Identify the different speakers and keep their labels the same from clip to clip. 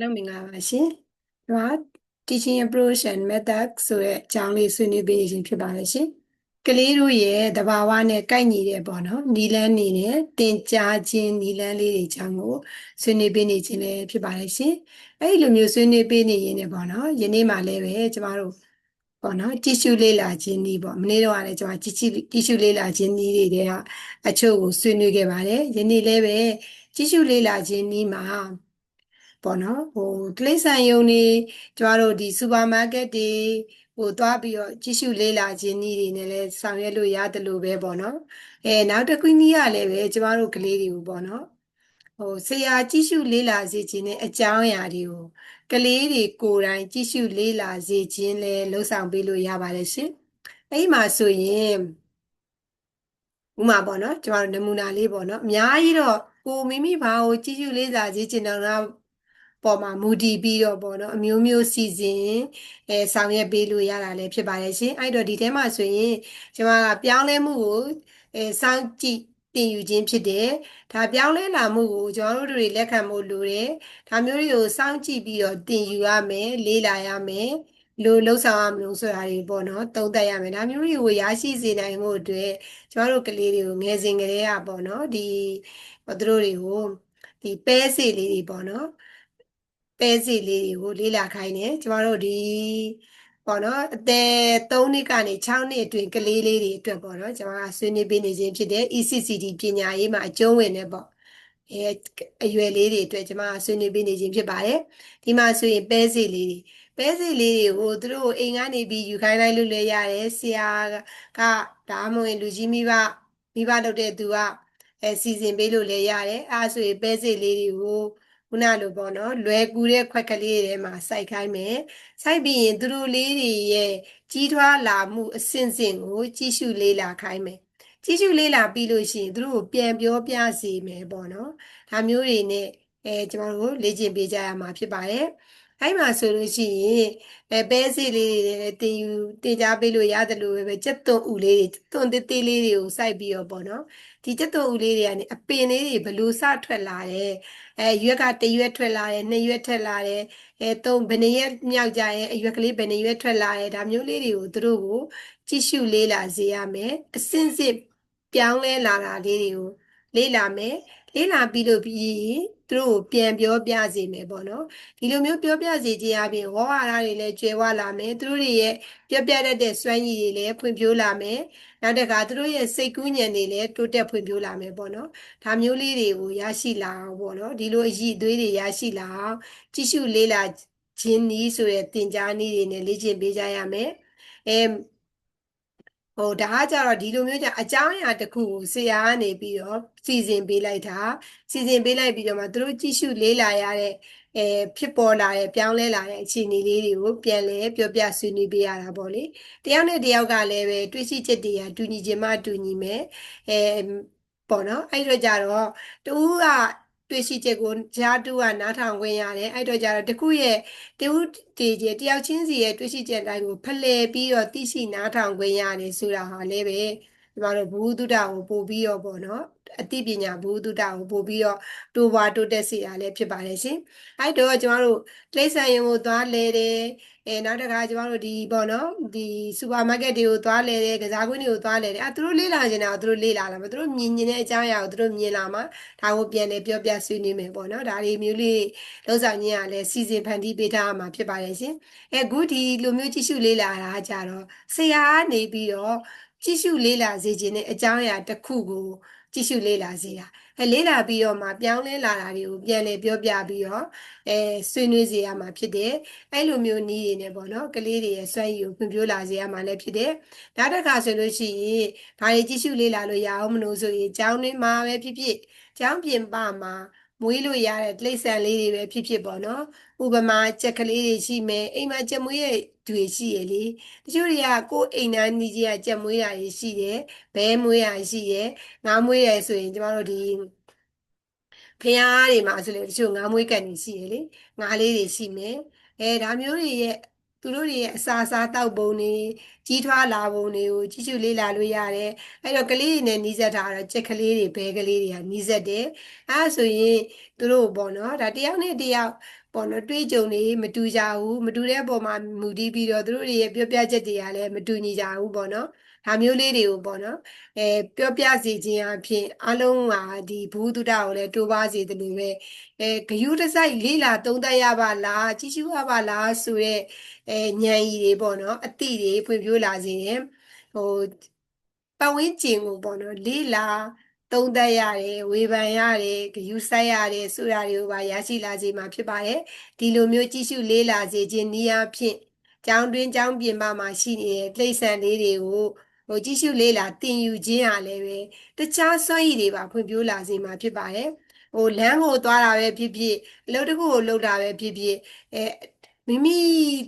Speaker 1: လုံးမင်္ဂလာပါရှင်။ဒီမှာ teaching approach and method ဆိုတဲ့အကြောင်းလေးဆွေးနွေးပေးခြင်းဖြစ်ပါတယ်ရှင်။ကလေးတို့ရဲ့တဘာဝနဲ့ကိုက်ညီတဲ့ပေါ့နော်။နီလန်းနေနဲ့တင်ကြားခြင်းနီလန်းလေးတွေအကြောင်းကိုဆွေးနွေးပေးနေခြင်းလည်းဖြစ်ပါတယ်ရှင်။အဲ့ဒီလိုမျိုးဆွေးနွေးပေးနေရင်လည်းပေါ့နော်။ယနေ့မှလည်းပဲကျမတို့ပေါ့နော်ကြည့်ရှုလေ့လာခြင်းဤပေါ့မနေ့တော့လည်းကျွန်မကြည့်ကြည့်ကြည့်ရှုလေ့လာခြင်းဤတွေတဲ့အချို့ကိုဆွေးနွေးခဲ့ပါတယ်ယနေ့လည်းပဲကြည့်ရှုလေ့လာခြင်းဤမှာ ပေါ့နော်ဟိုကလေးဆန်ယုံနေကျမတို့ဒီစူပါမားကတ်တွေဟိုသွားပြီးတော့ကြည့်ရှုလေ့လာခြင်းနည်းတွေနဲ့လည်းဆောင်ရွက်လို့ရတယ်လို့ပဲပေါ့နော်အဲနောက်တစ်ခုနည်းရလည်းပဲကျမတို့ကလေးတွေကိုပေါ့နော်ဟိုဆရာကြည့်ရှုလေ့လာစေခြင်းနဲ့အကြောင်းအရာတွေကိုကလေးတွေကိုယ်တိုင်ကြည့်ရှုလေ့လာစေခြင်းလည်းလှုပ်ဆောင်ပေးလို့ရပါတယ်ရှင်အဲ့ဒီမှာဆိုရင်ဥမာပေါ့နော်ကျမတို့နမူနာလေးပေါ့နော်အများကြီးတော့ကိုမိမိဘာကိုကြည့်ရှုလေ့လာစေခြင်းတော့ ပေါ်မှာမူတည်ပြီးတော့ပေါ့နော်အမျိုးမျိုးစီစဉ်အဲဆောင်ရွက်ပေးလို့ရတာလည်းဖြစ်ပါတယ်ရှင်အဲ့တော့ဒီထဲမှာဆိုရင်ကျွန်မကပြောင်းလဲမှုကိုအဲစောင့်ကြည့်တင်ယူခြင်းဖြစ်တယ်ဒါပြောင်းလဲလာမှုကိုကျွန်တော်တို့တွေလက်ခံဖို့လိုတယ်ဒါမျိုးတွေကိုစောင့်ကြည့်ပြီးတော့တင်ယူရမယ်လေးလာရမယ်လို့လှုပ်ဆောင်ရမလို့ဆိုတာတွေပေါ့နော်သုံးသပ်ရမယ်ဒါမျိုးတွေကိုရရှိစေနိုင်မှုအတွက်ကျွန်တော်တို့ကလေးတွေကိုငယ်စဉ်ကလေးကပေါ့နော်ဒီသူတို့တွေကိုဒီပဲစီလေးတွေပေါ့နော် ပဲစီလေးတွေကိုလေ့လာခိုင်းတယ်ကျမတို့ဒီပေါ့နော်အသက်3နှစ်ကနေ6နှစ်အတွင်းကလေးလေးတွေအတွက်ပေါ့နော်ကျွန်မကဆွေးနွေးပေးနေခြင်းဖြစ်တဲ့ ECCD ပညာရေးမှာအကျုံးဝင်နေပေါ့အဲအရွယ်လေးတွေအတွက်ကျွန်မဆွေးနွေးပေးနေခြင်းဖြစ်ပါတယ်ဒီမှာဆိုရင်ပဲစီလေးတွေပဲစီလေးတွေကိုသူတို့အိမ်ကနေပြီးယူခိုင်းလိုက်လို့လည်းရတယ်ဆရာကဒါမှမဟုတ်လူကြီးမိဘမိဘလုပ်တဲ့သူကအဲစီစဉ်ပေးလို့လည်းရတယ်အဲဆိုရင်ပဲစီလေးတွေကို ခုနလိုပေါ့နော်လွယ်ကူတဲ့ခွက်ကလေးတွေမှာစိုက်ခိုင်းမယ်စိုက်ပြီးရင်သူတို့လေးတွေရဲ့ကြီးထွားလာမှုအဆင့်ဆင့်ကိုကြည့်ရှုလေးလာခိုင်းမယ်ကြည့်ရှုလေးလာပြီးလို့ရှိရင်သူတို့ကိုပြန်ပြောပြစီမယ်ပေါ့နော်ဒါမျိုးတွေနဲ့အဲကျွန်တော်တို့လေ့ကျင့်ပေးကြရမှာဖြစ်ပါတယ် အဲ့မှာဆိုလို့ရှိရင်အဲပဲစီလေးတွေလည်းတင်ယူတင်ကြားပေးလို့ရတယ်လို့ပဲစက်သွန်ဥလေးတွေသွန်တေးသေးလေးတွေကိုစိုက်ပြီးတော့ပေါ့နော်ဒီစက်သွန်ဥလေးတွေကနေအပင်လေးတွေဘလို့စထွက်လာတယ်အဲရွက်ကတရွက်ထွက်လာတယ်နှစ်ရွက်ထွက်လာတယ်အဲသုံးဘယ်နှရက်မြောက်ကြရဲ့အရွက်ကလေးဘယ်နှရွက်ထွက်လာရဲ့ဒါမျိုးလေးတွေကိုသူတို့ကိုကြည့်ရှုလေးလာစေရမယ်အစင်းစစ်ပြောင်းလဲလာတာလေးတွေကိုလေးလာမယ် လေးလာပြီးလို့ပြီးသူတို့ကိုပြန်ပြောပြစေမယ်ပေါ့နော်ဒီလိုမျိုးပြောပြစေခြင်းအပြင်ဝါဝါဒတွေလည်းကျွဲဝလာမယ်သူတို့တွေရဲ့ပြောပြတတ်တဲ့စွမ်းရည်တွေလည်းဖွံ့ဖြိုးလာမယ်နောက်တစ်ခါသူတို့ရဲ့စိတ်ကူးညံတွေလည်းတိုးတက်ဖွံ့ဖြိုးလာမယ်ပေါ့နော်ဒါမျိုးလေးတွေကိုရရှိလာအောင်ပေါ့နော်ဒီလိုအရည်အသွေးတွေရရှိလာအောင်ကြည့်ရှုလေးလာခြင်းနည်းဆိုတဲ့သင်ကြားနည်းတွေနဲ့လေ့ကျင့်ပေးကြရမယ်အဲ ဟိုဒါကကြတော့ဒီလိုမျိုးကြအကြောင်းအရာတစ်ခုကိုဆရာကနေပြီးတော့စီစဉ်ပေးလိုက်တာစီစဉ်ပေးလိုက်ပြီးတော့မှသူတို့ကြည့်ရှုလေးလာရတဲ့အဲဖြစ်ပေါ်လာတဲ့ပြောင်းလဲလာတဲ့အခြေအနေလေးတွေကိုပြန်လဲပြောပြဆွေးနွေးပေးရတာပေါ့လေတယောက်နဲ့တယောက်ကလည်းပဲတွေးရှိချက်တွေကတူညီခြင်းမှတူညီမယ်အဲပေါ့နော်အဲ့တော့ကြတော့တူက တွေ့ရှိချက်ကိုဂျာတူကနားထောင်ခွင့်ရတယ်အဲ့တော့ကြတော့တခုရဲ့တူတေကျတယောက်ချင်းစီရဲ့တွေ့ရှိချက်တိုင်းကိုဖလှယ်ပြီးတော့သိရှိနားထောင်ခွင့်ရတယ်ဆိုတာဟာလည်းပဲ ကျမတို့ဘူဒုဒကိုပို့ပြီးတော့ပေါ့နော်အသိပညာဘူဒုဒကိုပို့ပြီးတော့တိုးပွားတိုးတက်စေတာလည်းဖြစ်ပါတယ်ရှင်အဲ့တော့ကျမတို့တိရစ္ဆာန်ရုံကိုသွားလဲတယ်အဲနောက်တစ်ခါကျမတို့ဒီပေါ့နော်ဒီစူပါမားကတ်တွေကိုသွားလဲတယ်ကစားကွင်းတွေကိုသွားလဲတယ်အဲသူတို့လေ့လာနေတာကိုသူတို့လေ့လာလာမှာသူတို့မြင်မြင်တဲ့အကြောင်းအရာကိုသူတို့မြင်လာမှာဒါကိုပြန်လဲပြောပြဆွေးနွေးမယ်ပေါ့နော်ဒါတွေမျိုးလေးလုံးဆောင်ခြင်းကလည်းစီစဉ်ဖန်တီးပေးထားမှာဖြစ်ပါတယ်ရှင်အဲခုဒီလိုမျိုးကြည့်ရှုလေ့လာတာကြတော့ဆရာကနေပြီးတော့ ကြည့်ရှုလေ့လာစေခြင်းနဲ့အကြောင်းအရာတစ်ခုကိုကြည့်ရှုလေ့လာစေတာအဲလေ့လာပြီးတော့မှပြောင်းလဲလာတာတွေကိုပြန်လေပြောပြပြီးတော့အဲဆွေးနွေးစေရမှာဖြစ်တယ်အဲလိုမျိုးနည်းတွေနဲ့ပေါ့နော်ကလေးတွေရဲ့စွမ်းရည်ကိုဖွံ့ဖြိုးလာစေရမှာလည်းဖြစ်တယ်နောက်တစ်ခါဆိုလို့ရှိရင်ဘာတွေကြည့်ရှုလေ့လာလို့ရအောင်မလို့ဆိုရင်ကျောင်းတွင်မှာပဲဖြစ်ဖြစ်ကျောင်းပြင်ပမှာ မွေးလို့ရတဲ့တိရစ္ဆာန်လေးတွေပဲဖြစ်ဖြစ်ပေါ့နော်ဥပမာကြက်ကလေးတွေရှိမယ်အိမ်မှာကြက်မွေးရဲ့တွေရှိရလေတချို့တွေကကိုယ်အိမ်သားနီးကြီးကကြက်မွေးတာတွေရှိတယ်ဘဲမွေးတာရှိတယ်ငါးမွေးရဆိုရင်ကျမတို့ဒီဖျားတွေမှာဆိုလေတချို့ငါးမွေးကန်တွေရှိရလေငါးလေးတွေရှိမယ်အဲဒါမျိုးတွေရဲ့ သူတို့တွေရဲ့အစာစားတောက်ပုံတွေကြီးထွားလာပုံတွေကိုကြည့်ရှုလေ့လာလို့ရတယ်အဲ့တော့ကလေးတွေနဲ့နီးစပ်တာတော့ကြက်ကလေးတွေဘဲကလေးတွေကနီးစပ်တယ်အဲဆိုရင်သူတို့ပေါ့နော်ဒါတယောက်နဲ့တယောက်ပပေါ့နော်တွေးကြုံနေမတူကြဘူးမတူတဲ့အပေါ်မှာမူတည်ပြီးတော့သူတို့တွေရဲ့ပြောပြချက်တွေကလည်းမတူညီကြဘူးပေါ့နော်ဒါမျိုးလေးတွေကိုပေါ့နော်အဲပြောပြစီခြင်းအဖြစ်အလုံးကဒီဘုဒ္ဓကိုလည်းတိုးပါစေတယ်လို့ပဲအဲဂယုတစိုက်လေးလာသုံးသပ်ရပါလားကြည့်ရှုရပါလားဆိုရဲအဲဉာဏ်ရည်တွေပေါ့နော်အတိတွေဖွံ့ဖြိုးလာစေတယ်ဟိုပတ်ဝန်းကျင်ကိုပေါ့နော်လေးလာသုံးသပ်ရတယ်ဝေဖန်ရတယ်ဂယုစိုက်ရတယ်ဆိုတာတွေကိုပါရရှိလာစေမှာဖြစ်ပါတယ်ဒီလိုမျိုးကြည့်ရှုလေးလာစေခြင်းနည်းအားဖြင့်ကျောင်းတွင်းကျောင်းပြင်ပမှာရှိနေတဲ့တိရစ္ဆာန်လေးတွေကို ဟိုကြည့်ရှုလေးလာတင်ယူခြင်းဟာလည်းပဲတခြားစွမ်းရည်တွေပါဖွံ့ဖြိုးလာစေမှာဖြစ်ပါတယ်ဟိုလမ်းကိုသွားတာပဲဖြစ်ဖြစ်အလုပ်တစ်ခုကိုလုပ်တာပဲဖြစ်ဖြစ်အဲမိမိ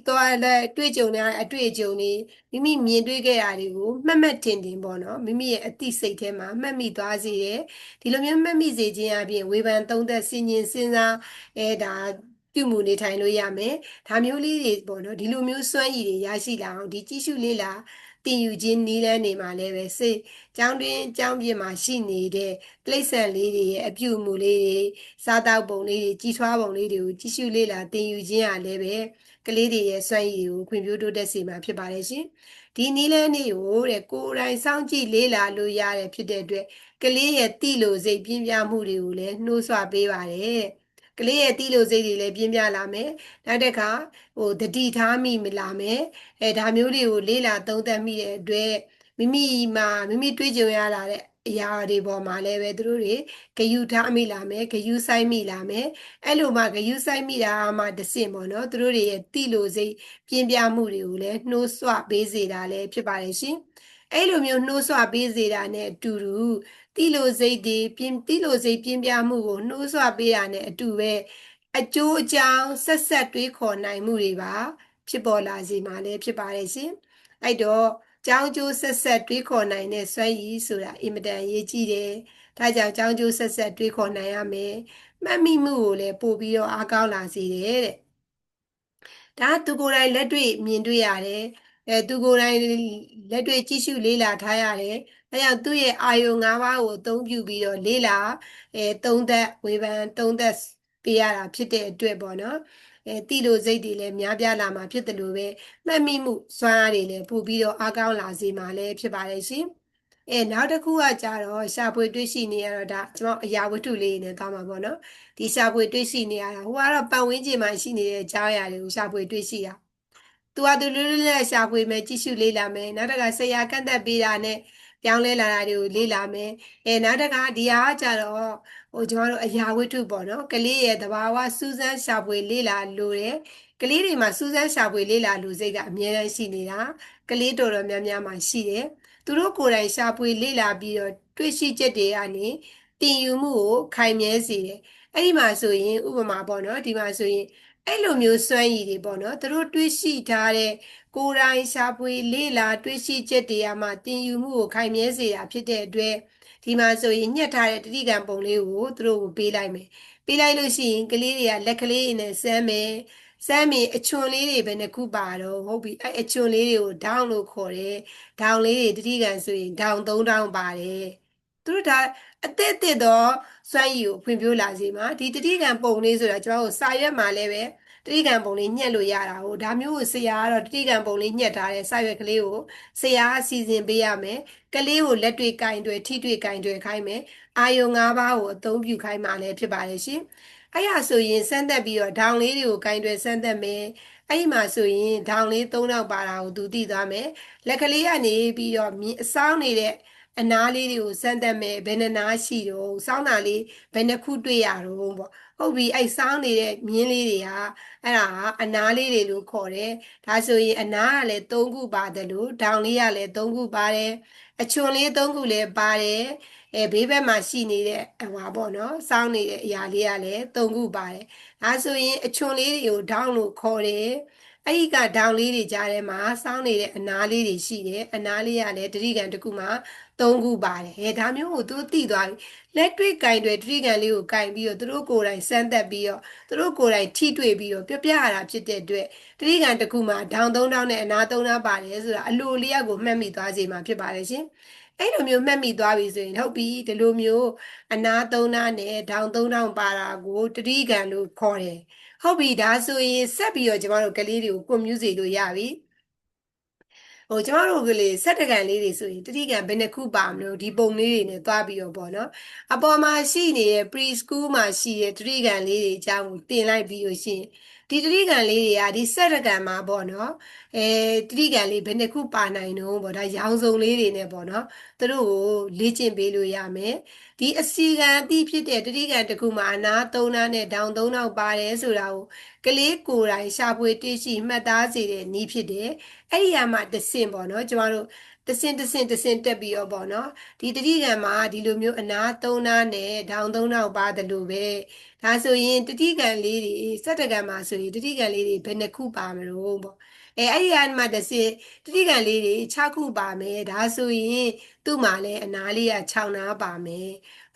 Speaker 1: သွားတဲ့တွေ့ကြုံတဲ့အတွေ့အကြုံတွေမိမိမြင်တွေ့ခဲ့တာတွေကိုမှတ်မှတ်တင်တင်ပေါ့နော်မိမိရဲ့အသိစိတ်ထဲမှာမှတ်မိသွားစေတယ်ဒီလိုမျိုးမှတ်မိစေခြင်းအပြင်ဝေဖန်သုံးသပ်စဉ်းကျင်စဉ်းစားအဲဒါ ပြုမှုနေထိုင်လို့ရမယ်ဒါမျိုးလေးတွေပေါ့နော်ဒီလိုမျိုးစွမ်းရည်တွေရရှိလာအောင်ဒီကြည့်ရှုလေးလာတင်ယူခြင်းနည်းလမ်းတွေမှာလည်းပဲစိတ်ကျောင်းတွင်ကျောင်းပြင်မှာရှိနေတဲ့တိရစ္ဆာန်လေးတွေရဲ့အပြုအမူလေးတွေစားတောက်ပုံလေးတွေကြီးထွားပုံလေးတွေကိုကြည့်ရှုလေ့လာတင်ယူခြင်းဟာလည်းပဲကလေးတွေရဲ့စွမ်းရည်ကိုခွင့်ပြုတိုးတက်စေမှာဖြစ်ပါတယ်ရှင်ဒီနည်းလမ်းတွေကိုတဲ့ကိုယ်တိုင်စောင့်ကြည့်လေ့လာလို့ရတဲ့ဖြစ်တဲ့အတွက်ကလေးရဲ့တိလို့စိတ်ပြင်းပြမှုတွေကိုလည်းနှိုးဆွပေးပါတယ် ကလေးရဲ့တီးလို့စိတ်တွေလည်းပြင်းပြလာမယ်နောက်တစ်ခါဟိုတတိထားမိမလာမယ်အဲဒါမျိုးတွေကိုလေးလာသုံးသပ်မိတဲ့အတွက်မိမိမှာမိမိတွေးကြုံရတာတဲ့အရာတွေပေါ်မှာလည်းပဲသူတို့တွေဂယုထားမိလာမယ်ဂယုဆိုင်မိလာမယ်အဲ့လိုမှဂယုဆိုင်မိတာမှတဆင့်ပေါ့နော်သူတို့တွေရဲ့တိလို့စိတ်ပြင်းပြမှုတွေကိုလည်းနှိုးဆွပေးစေတာလည်းဖြစ်ပါတယ်ရှင် အဲ့လိုမျိုးနှိုးဆွပေးစေတာနဲ့အတူတူတိလို့စိတ်တွေပြင်းတိလို့စိတ်ပြင်းပြမှုကိုနှိုးဆွပေးတာနဲ့အတူပဲအကျိုးအကြောင်းဆက်ဆက်တွေးခေါ်နိုင်မှုတွေပါဖြစ်ပေါ်လာစေမှာလည်းဖြစ်ပါတယ်ရှင်အဲ့တော့ကြောင်းကျိုးဆက်ဆက်တွေးခေါ်နိုင်တဲ့စွမ်းရည်ဆိုတာအင်မတန်အရေးကြီးတယ်ဒါကြောင့်ကြောင်းကျိုးဆက်ဆက်တွေးခေါ်နိုင်ရမယ်မှတ်မိမှုကိုလည်းပို့ပြီးတော့အားကောင်းလာစေတယ်တဲ့ဒါသူကိုယ်တိုင်လက်တွေ့မြင်တွေ့ရတယ် အဲသူကိုယ်တိုင်လက်တွေ့ကြည့်ရှုလေ့လာထားရတယ်။အဲကြောင့်သူ့ရဲ့အာယုံ၅ပါးကိုအသုံးပြုပြီးတော့လေ့လာအဲသုံးသက်ဝေဖန်သုံးသက်ပေးရတာဖြစ်တဲ့အတွက်ပေါ့နော်။အဲတိလို့စိတ်တွေလည်းများပြားလာမှာဖြစ်တယ်လို့ပဲမှတ်မိမှုစွမ်းအားတွေလည်းပို့ပြီးတော့အားကောင်းလာစေမှာလည်းဖြစ်ပါတယ်ရှင်။အဲနောက်တစ်ခုကကြတော့ရှာဖွေတွေ့ရှိနေရတော့ဒါကျွန်တော်အရာဝတ္ထုလေးနဲ့သွားမှာပေါ့နော်ဒီရှာဖွေတွေ့ရှိနေရတာဟိုကတော့ပတ်ဝန်းကျင်မှာရှိနေတဲ့ကြားရာတွေကိုရှာဖွေတွေ့ရှိတာ သူကသူလွတ်လွတ်လပ်ရှာဖွေမယ်ကြည့်ရှုလေ့လာမယ်နောက်တစ်ခါဆရာကန့်သက်ပေးတာနဲ့ပြောင်းလဲလာတာတွေကိုလေ့လာမယ်အဲနောက်တစ်ခါဒီဟာကြတော့ဟိုကျွန်တော်တို့အရာဝတ္ထုပေါ့နော်ကလေးရဲ့သဘာဝစူးစမ်းရှာဖွေလေ့လာလို့တယ်ကလေးတွေမှာစူးစမ်းရှာဖွေလေ့လာလို့စိတ်ကအမြဲတမ်းရှိနေတာကလေးတော်တော်များများမှာရှိတယ်သူတို့ကိုယ်တိုင်ရှာဖွေလေ့လာပြီးတော့တွေ့ရှိချက်တွေကနေတင်ယူမှုကိုခိုင်မြဲစေတယ်အဲ့ဒီမှာဆိုရင်ဥပမာပေါ့နော်ဒီမှာဆိုရင် အဲ့လိုမျိုးစွမ်းရည်တွေပေါ့နော်သူတို့တွေးရှိထားတဲ့ကိုယ်တိုင်ရှာဖွေလေ့လာတွေးရှိချက်တရားမှတင်ယူမှုကိုခိုင်မြဲစေတာဖြစ်တဲ့အတွက်ဒီမှာဆိုရင်ညှက်ထားတဲ့တတိကံပုံလေးကိုသူတို့ကိုပေးလိုက်မယ်ပေးလိုက်လို့ရှိရင်ကလေးတွေကလက်ကလေးနဲ့စမ်းမယ်စမ်းမီအချွန်လေးတွေပဲနှစ်ခုပါတော့ဟုတ်ပြီအဲ့အချွန်လေးတွေကိုဒေါင်းလို့ခေါ်တယ်ဒေါင်းလေးတွေတတိကံဆိုရင်ဒေါင်း၃ဒေါင်းပါတယ်သူတို့ဒါအသစ်အသစ်တော့စွမ်းရည်ကိုဖွံ့ဖြိုးလာစေမှာဒီတတိကံပုံလေးဆိုတာကျွန်တော်တို့စာရွက်မှာလည်းပဲ တတိကံပုံလေးညှက်လို့ရတာဟိုဒါမျိုးကိုဆရာကတော့တတိကံပုံလေးညှက်ထားတဲ့စာရွက်ကလေးကိုဆရာအစီအစဉ်ပေးရမယ်ကလေးကိုလက်တွေ့ကင်တွေထိတွေ့ကင်တွေခိုင်းမယ်အာယုံ၅ပါးကိုအသုံးပြုခိုင်းမှလည်းဖြစ်ပါတယ်ရှင်အဲ့ရဆိုရင်စမ်းသက်ပြီးတော့ဒေါင်လေးတွေကိုကင်တွေစမ်းသက်မယ်အဲ့ဒီမှာဆိုရင်ဒေါင်လေး၃တော့ပါတာကိုသူသိသွားမယ်လက်ကလေးကနေပြီးတော့အဆောင်နေတဲ့အနားလေးတွေကိုစမ်းသပ်မယ်ဘယ်နှနာရှိတော့စောင်းတာလေးဘယ်နှခုတွေ့ရတော့ပေါ့ ဟုတ်ပြီအဲ့စောင်းနေတဲ့မြင်းလေးတွေကအဲ့ဒါအနားလေးတွေလို့ခေါ်တယ်ဒါဆိုရင်အနားကလည်း၃ခုပါတယ်လို့ဒေါင်လေးကလည်း၃ခုပါတယ်အချွန်လေး၃ခုလည်းပါတယ်အဲဘေးဘက်မှာရှိနေတဲ့ဟွာပေါ့နော်စောင်းနေတဲ့အရာလေးကလည်း၃ခုပါတယ်ဒါဆိုရင်အချွန်လေးတွေကိုဒေါင်လို့ခေါ်တယ် အဲ့ဒီကဒေါင်လေးတွေကြားထဲမှာစောင်းနေတဲ့အနားလေးတွေရှိတယ်အနားလေးကလည်းတတိကံတစ်ခုမှာ၃ခုပါတယ်ဟဲ့ဒါမျိုးကိုသူတို့သိသွားပြီလက်တွေ့ကင်တွေတတိကံလေးကိုကင်ပြီးတော့သူတို့ကိုယ်တိုင်စမ်းသက်ပြီးတော့သူတို့ကိုယ်တိုင်ထိတွေ့ပြီးတော့ပြပြရတာဖြစ်တဲ့အတွက်တတိကံတစ်ခုမှာဒေါင်၃ဒေါင်နဲ့အနာ၃ဒေါင်ပါတယ်ဆိုတာအလိုလျက်ကိုမှတ်မိသွားစေမှာဖြစ်ပါတယ်ရှင်အဲ့လိုမျိုးမှတ်မိသွားပြီဆိုရင်ဟုတ်ပြီဒီလိုမျိုးအနာသုံးနာနဲ့ဒေါင်သုံးထောင်ပါတာကိုတတိကံလို့ခေါ်တယ် ဟုတ်ပြီဒါဆိုရင်ဆက်ပြီးတော့ကျမတို့ကလေးတွေကိုကွန်မြူးစေလို့ရပြီဟိုကျမတို့ကလေးစက်တကန်လေးတွေဆိုရင်တတိကံဘယ်နှခုပါမလို့ဒီပုံလေးတွေနဲ့သွားပြီးတော့ပေါ့နော်အပေါ်မှာရှိနေတဲ့ pre school မှာရှိတဲ့တတိကံလေးတွေအကြောင်းကိုတင်လိုက်ပြီးလို့ရှိရင် ဒီတတိကံလေးတွေကဒီစက်တကန်မှာပေါ့နော်အဲတတိကံလေးဘယ်နှခုပါနိုင်တော့ပေါ့ဒါရောင်စုံလေးတွေနဲ့ပေါ့နော်သူတို့ကိုလေ့ကျင့်ပေးလို့ရမယ်ဒီအစီကံအတိဖြစ်တဲ့တတိကံတစ်ခုမှာအနာ၃နာနဲ့ဒေါင်၃နောက်ပါတယ်ဆိုတာကိုကလေးကိုယ်တိုင်ရှာဖွေတွေ့ရှိမှတ်သားစေတဲ့နည်းဖြစ်တယ်အဲ့ဒီအမှတဆင့်ပေါ့နော်ကျမတို့ တဆင့်တဆင့်တဆင့်တက်ပြီးတော့ပေါ့နော်ဒီတတိကံမှာဒီလိုမျိုးအနာ၃နာနဲ့ဒေါင်၃နောက်ပါတယ်လို့ပဲဒါဆိုရင်တတိကံလေးတွေစက်တကံမှာဆိုရင်တတိကံလေးတွေဘယ်နှခုပါမလို့ပေါ့အဲအဲ့ဒီအမှတဆင့်တတိကံလေးတွေ6ခုပါမယ်ဒါဆိုရင်သူ့မှာလည်းအနာလေးက6နာပါမယ်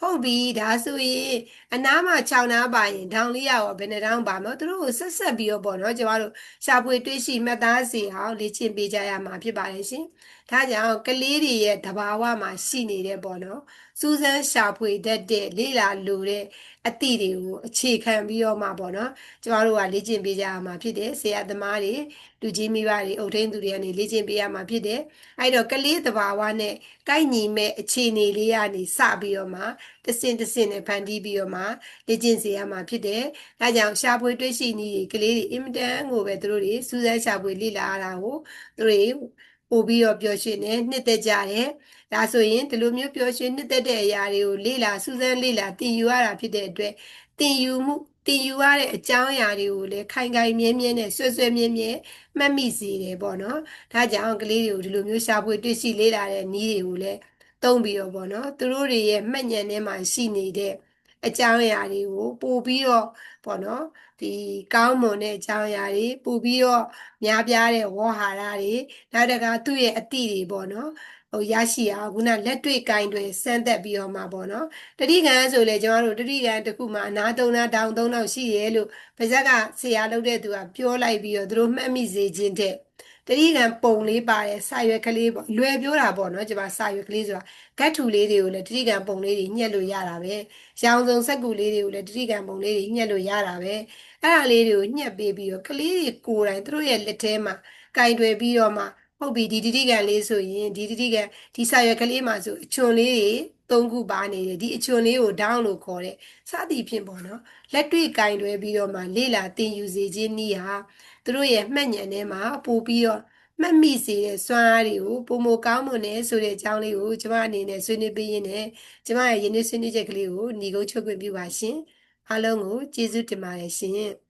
Speaker 1: ဟုတ်ပြီဒါဆိုရင်အနားမှာ6နားပါရင်ဒေါင်လေးရောဘယ်နှတောင်းပါမလို့သူတို့ကိုဆက်ဆက်ပြီးတော့ပေါ့နော်ကျမတို့ရှာဖွေတွေးရှိမှတ်သားစီအောင်လေ့ကျင့်ပေးကြရမှာဖြစ်ပါတယ်ရှင်ဒါကြောင့်ကလေးတွေရဲ့တဘာဝမှာရှိနေတဲ့ပေါ့နော် စူးစမ်းရှာဖွေတတ်တဲ့လေ့လာလိုတဲ့အသည့်တွေကိုအခြေခံပြီးတော့မှပေါ့နော်ကျမတို့ကလေ့ကျင့်ပေးကြရမှာဖြစ်တယ်ဆရာသမားတွေလူကြီးမိဘတွေအုပ်ထိန်းသူတွေကနေလေ့ကျင့်ပေးရမှာဖြစ်တယ်အဲ့တော့ကလေးတဘာဝနဲ့ကိုက်ညီမဲ့အခြေအနေလေးကနေစပြီးတော့မှတစင်တစင်နဲ့ဖန်တီးပြီးတော့မှလေ့ကျင့်စေရမှာဖြစ်တယ်ဒါကြောင့်ရှာဖွေတွေ့ရှိနည်းကလေးတွေအင်မတန်ကိုပဲသူတို့တွေစူးစမ်းရှာဖွေလေ့လာရတာကိုသူတို့တွေ ပို့ပြီးတော့ပျော်ရွှင်နေနှစ်သက်ကြတယ်ဒါဆိုရင်ဒီလိုမျိုးပျော်ရွှင်နှစ်သက်တဲ့အရာတွေကိုလေ့လာစူးစမ်းလေ့လာသင်ယူရတာဖြစ်တဲ့အတွက်သင်ယူမှုသင်ယူရတဲ့အကြောင်းအရာတွေကိုလည်းခိုင်ခိုင်မြဲမြဲနဲ့ဆွဲဆွဲမြဲမြဲမှတ်မိစေတယ်ပေါ့နော်ဒါကြောင့်ကလေးတွေကိုဒီလိုမျိုးရှာဖွေတွေ့ရှိလေ့လာတဲ့နည်းတွေကိုလည်းသုံးပြီးတော့ပေါ့နော်သူတို့တွေရဲ့မှတ်ဉာဏ်ထဲမှာရှိနေတဲ့ အကြောင်းအရာတွေကိုပို့ပြီးတော့ပေါ့နော်ဒီကောင်းမွန်တဲ့အကြောင်းအရာတွေပို့ပြီးတော့များပြားတဲ့ဝေါ်ဟာရတွေနောက်တကသူ့ရဲ့အသည့်တွေပေါ့နော်ဟိုရရှိအောင်ခုနလက်တွေ့ကင်တွေစမ်းသက်ပြီးတော့မှာပေါ့နော်တတိကံဆိုလေကျွန်တော်တို့တတိကံတစ်ခုမှာအနာသုံးနာတောင်သုံးတော့ရှိရဲလို့ပါဇက်ကဆရာလုပ်တဲ့သူကပြောလိုက်ပြီးတော့သူတို့မှတ်မိစေခြင်းတဲ့ တတိကံပုံလေးပါတယ်စာရွက်ကလေးပေါ့လွယ်ပြောတာပေါ့နော်ကျွန်မစာရွက်ကလေးဆိုတာဂတ်ထူလေးတွေကိုလည်းတတိကံပုံလေးတွေညှက်လို့ရတာပဲရောင်စုံစက်ကူလေးတွေကိုလည်းတတိကံပုံလေးတွေညှက်လို့ရတာပဲအဲ့ဒါလေးတွေကိုညှက်ပေးပြီးတော့ကလေးတွေကိုယ်တိုင်သူတို့ရဲ့လက်ထဲမှာကင်တွယ်ပြီးတော့မှဟုတ်ပြီဒီတတိကံလေးဆိုရင်ဒီတတိကံဒီစာရွက်ကလေးမှာဆိုအချွန်လေးတွေ သုံးခုပါနေတယ်ဒီအချွန်လေးကို down လို့ခေါ်တယ်စသည်ဖြင့်ပေါ့နော်လက်တွေ့ကင်တွယ်ပြီးတော့မှလေ့လာသင်ယူစေခြင်းနည်းဟာသူတို့ရဲ့မှတ်ဉာဏ်ထဲမှာပို့ပြီးတော့မှတ်မိစေတဲ့စွမ်းအားတွေကိုပုံမကောင်းမွန်တဲ့ဆိုတဲ့အကြောင်းလေးကိုကျမအနေနဲ့ဆွေးနွေးပေးရင်းနဲ့ကျမရဲ့ယနေ့ဆွေးနွေးချက်ကလေးကိုညီကုန်းချုပ်ခွင့်ပြုပါရှင်အားလုံးကိုကျေးဇူးတင်ပါတယ်ရှင်